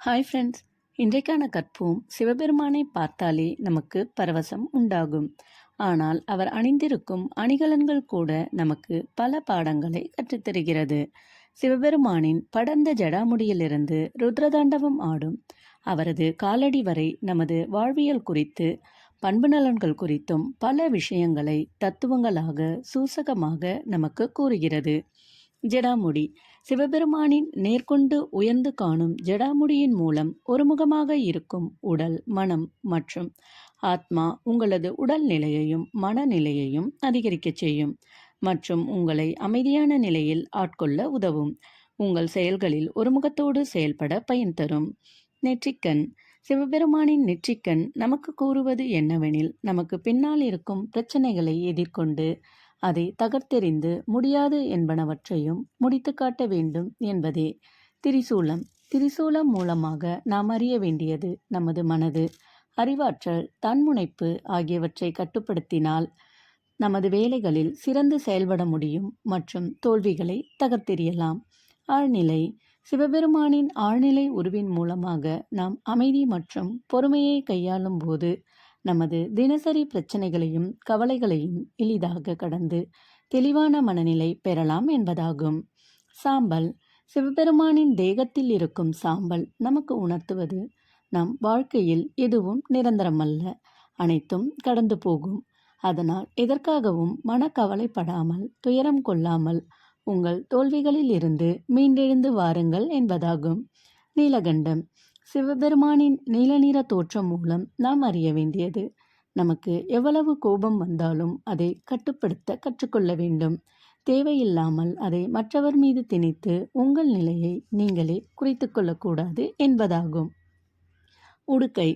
Hi friends இன்றைக்கான கற்போம் சிவபெருமானை பார்த்தாலே நமக்கு பரவசம் உண்டாகும். ஆனால் அவர் அணிந்திருக்கும் அணிகலன்கள் கூட நமக்கு பல பாடங்களை கற்றுத்தருகிறது. சிவபெருமானின் படர்ந்த ஜடாமுடியிலிருந்து ருத்ரதாண்டவம் ஆடும் அவரது காலடி வரை நமது வாழ்வியல் குறித்து பண்பு நலன்கள் குறித்தும் பல விஷயங்களை தத்துவங்களாக சூசகமாக நமக்கு கூறுகிறது. ஜடாமுடி சிவபெருமானின் நேர்கொண்டு உயர்ந்து காணும் ஜடாமுடியின் மூலம் ஒருமுகமாக இருக்கும் உடல் மனம் மற்றும் ஆத்மா உங்களது உடல் நிலையையும் மனநிலையையும் அதிகரிக்கச் செய்யும் மற்றும் உங்களை அமைதியான நிலையில் ஆட்கொள்ள உதவும். உங்கள் செயல்களில் ஒருமுகத்தோடு செயல்பட பயன் தரும். நெற்றிக்கண். சிவபெருமானின் நெற்றிக்கண் நமக்கு கூறுவது என்னவெனில் நமக்கு பின்னால் இருக்கும் பிரச்சனைகளை எதிர்கொண்டு அதை தகர்த்தெறிந்து முடியாது என்பனவற்றையும் முடித்து காட்ட வேண்டும் என்பதே திரிசூலம். திரிசூலம் மூலமாக நாம் அறிய வேண்டியது நமது மனது. அறிவாற்றல் தன்முனைப்பு ஆகியவற்றை கட்டுப்படுத்தினால் நமது வேலைகளில் சிறந்து செயல்பட முடியும் மற்றும் தோல்விகளை தகர்த்தெறியலாம். ஆழ்நிலை சிவபெருமானின் ஆழ்நிலை உருவின் மூலமாக நாம் அமைதி மற்றும் பொறுமையை கையாளும் போது நமது தினசரி பிரச்சனைகளையும் கவலைகளையும் எளிதாக கடந்து தெளிவான மனநிலை பெறலாம் என்பதாகும். சாம்பல் சிவபெருமானின் தேகத்தில் இருக்கும் சாம்பல் நமக்கு உணர்த்துவது நம் வாழ்க்கையில் எதுவும் நிரந்தரமல்ல. அனைத்தும் கடந்து போகும். அதனால் எதற்காகவும் மனக்கவலைப்படாமல் துயரம் கொள்ளாமல் உங்கள் தோல்விகளில் இருந்து மீண்டெழுந்து வாருங்கள் என்பதாகும். நீலகண்டம் சிவபெருமானின் நீல நிற தோற்றம் மூலம் நாம் அறிய வேண்டியது. நமக்கு எவ்வளவு கோபம் வந்தாலும் அதை கட்டுப்படுத்த கற்றுக்கொள்ள வேண்டும். தேவையில்லாமல் அதை மற்றவர் மீது திணித்து உங்கள் நிலையை நீங்களே குறைத்து கொள்ளக்கூடாது என்பதாகும். உடுக்கை.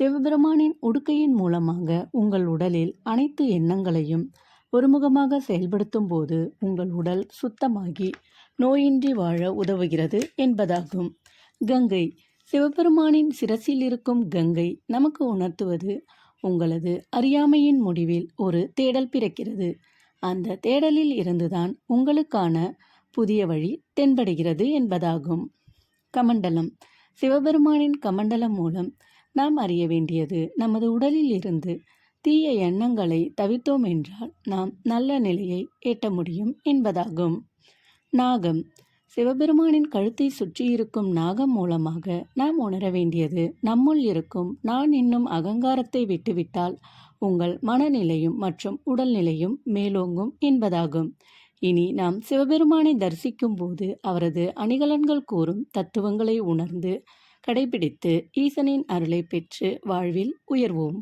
சிவபெருமானின் உடுக்கையின் மூலமாக உங்கள் உடலில் அனைத்து எண்ணங்களையும் ஒருமுகமாக செயல்படுத்தும் போது உங்கள் உடல் சுத்தமாகி நோயின்றி வாழ உதவுகிறது என்பதாகும். கங்கை. சிவபெருமானின் சிரசில் இருக்கும் கங்கை நமக்கு உணர்த்துவது உங்களது அறியாமையின் முடிவில் ஒரு தேடல் பிறக்கிறது. அந்த தேடலில் இருந்துதான் உங்களுக்கான புதிய வழி தென்படுகிறது என்பதாகும். கமண்டலம். சிவபெருமானின் கமண்டலம் மூலம் நாம் அறிய வேண்டியது நமது உடலில் இருந்து தீய எண்ணங்களை தவிர்த்தோம் என்றால் நாம் நல்ல நிலையை எட்ட முடியும் என்பதாகும். நாகம். சிவபெருமானின் கழுத்தை சுற்றியிருக்கும் நாகம் மூலமாக நாம் உணர வேண்டியது நம்முள் இருக்கும் நான் இன்னும் அகங்காரத்தை விட்டுவிட்டால் உங்கள் மனநிலையும் மற்றும் உடல்நிலையும் மேலோங்கும் என்பதாகும். இனி நாம் சிவபெருமானை தரிசிக்கும் போது அவரது அணிகலன்கள் கூறும் தத்துவங்களை உணர்ந்து கடைபிடித்து ஈசனின் அருளை பெற்று வாழ்வில் உயர்வோம்.